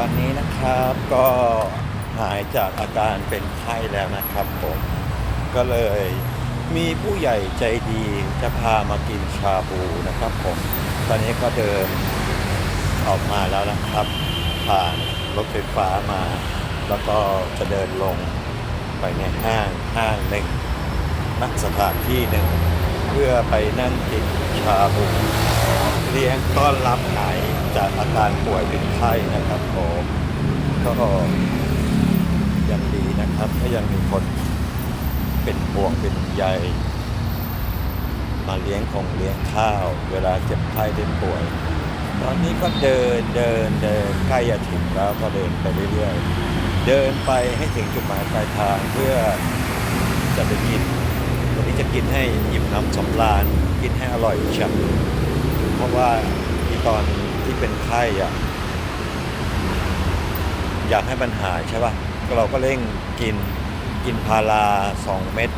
อนนี้นะครับก็หายจากอาการเป็นไข้แล้วนะครับผมก็เลยมีผู้ใหญ่ใจดีจะพามากินชาบูนะครับผม ตอนนี้ก็เดินออกมาแล้วนะครับ ผ่านรถไฟฟ้ามา แล้วก็จะเดินลงไปในห้างห้างหนึ่งนักสถานที่หนึ่ง เพื่อไปนั่งกินชาบู เลี้ยงต้อนรับหายจากอาการป่วยเป็นไข้นะครับผมก็ยังดีนะครับถ้ายังมีคนเป็นห่วงเป็นใยมาเลี้ยงของเลี้ยงข้าว เวลาเจ็บไข้ได้ป่วย ตอนนี้ก็เดินเดินเดินใกล้จะถึงแล้วก็เดินไปเรื่อยๆเดินไปให้ถึงจุดหมายปลายทางเพื่อจะไปกินวันนี้จะกินให้อิ่มน้ำสำราญกินให้อร่อยชับ เพราะว่าที่ตอนที่เป็นไข้อะอยากให้มันหายใช่ป่ะเราก็เร่งกินกินพารา2เม็ด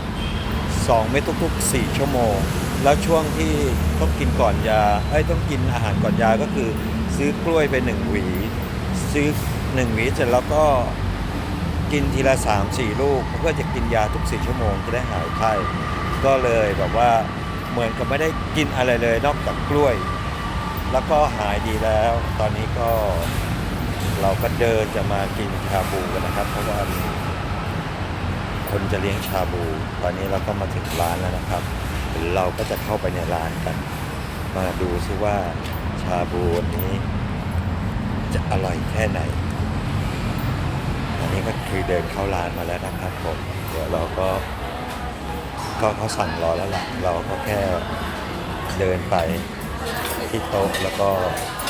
2เม็ดทุกๆ 4 ชั่วโมง แล้วช่วงที่ต้องกินก่อนยาไอ้ต้องกินอาหารก่อนยาก็คือซื้อกล้วยไปหนึ่งหวี ซื้อหนึ่งหวีเสร็จแล้วก็กินทีละสามสี่ลูกเพื่อจะกินยาทุกสี่ชั่วโมงจะได้หายไข้ก็เลยแบบว่า เหมือนกับไม่ได้กินอะไรเลยนอกจากกล้วย แล้วก็หายดีแล้ว ตอนนี้ก็เราก็เดินจะมากินชาบูกันนะครับ เพราะว่ามีคนจะเลี้ยงชาบู ตอนนี้เราก็มาถึงร้านแล้วนะครับ เราก็จะเข้าไปในร้านกัน มาดูซิว่าชาบูนี้จะอร่อยแค่ไหน อันนี้ก็คือเดินเข้าร้านมาแล้วนะครับผม เดี๋ยวเราก็ ก็เขาสั่งรอแล้วล่ะเราก็แค่เดินไปที่โต๊ะแล้วก็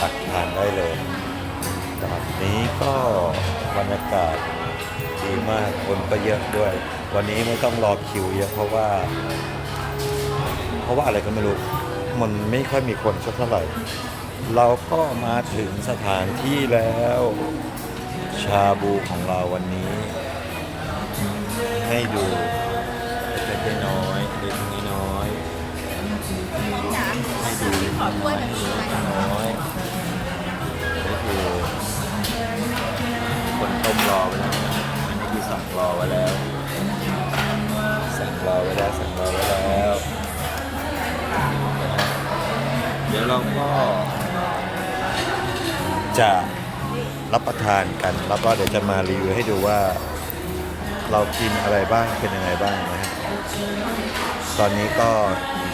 ตักทานได้เลยตอนนี้ก็บรรยากาศดีมากคนก็เยอะด้วย วันนี้ไม่ต้องรอคิวเยอะเพราะว่า เพราะว่าอะไรก็ไม่รู้ มันไม่ค่อยมีคนสักเท่าไหร่ เราก็มาถึงสถานที่แล้ว ชาบูของเราวันนี้ ให้ดูเล็กๆน้อยนี่คือคนต้มรอไว้แล้วอันนี้คือสั่งรอไว้แล้ว สั่งรอไว้แล้วสั่งรอไว้แล้ว เดี๋ยวเราก็จะรับประทานกันแล้วก็เดี๋ยวจะมารีวิวให้ดูว่า เรากินอะไรบ้างเป็นยังไงบ้างนะฮะตอนนี้ก็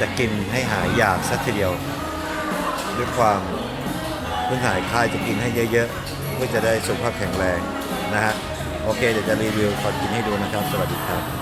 จะกินให้หายอยากสักทีเดียว ด้วยความเพิ่งหายคลายจะกินให้เยอะๆ เพื่อจะได้สุขภาพแข็งแรงนะฮะ โอเค เดี๋ยวจะรีวิวก่อนกินให้ดูนะครับ สวัสดีครับ